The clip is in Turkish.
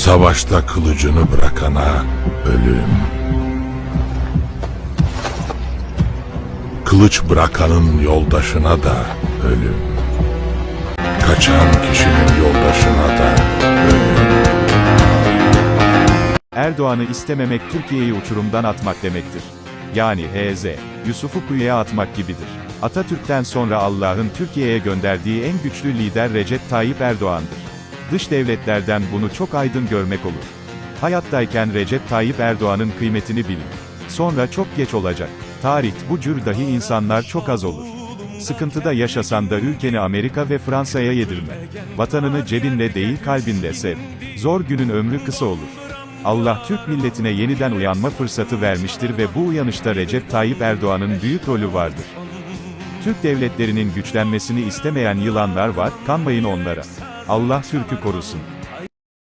Savaşta kılıcını bırakana ölüm. Kılıç bırakanın yoldaşına da ölüm. Kaçan kişinin yoldaşına da ölüm. Erdoğan'ı istememek Türkiye'yi uçurumdan atmak demektir. Yani H.Z. Yusuf'u kuyuya atmak gibidir. Atatürk'ten sonra Allah'ın Türkiye'ye gönderdiği en güçlü lider Recep Tayyip Erdoğan'dır. Dış devletlerden bunu çok aydın görmek olur. Hayattayken Recep Tayyip Erdoğan'ın kıymetini bilin. Sonra çok geç olacak. Tarih bu cür dahi insanlar çok az olur. Sıkıntıda yaşasan da ülkeni Amerika ve Fransa'ya yedirme. Vatanını cebinle değil kalbinle sev. Zor günün ömrü kısa olur. Allah Türk milletine yeniden uyanma fırsatı vermiştir ve bu uyanışta Recep Tayyip Erdoğan'ın büyük rolü vardır. Türk devletlerinin güçlenmesini istemeyen yılanlar var, kanmayın onlara. Allah Türk'ü korusun.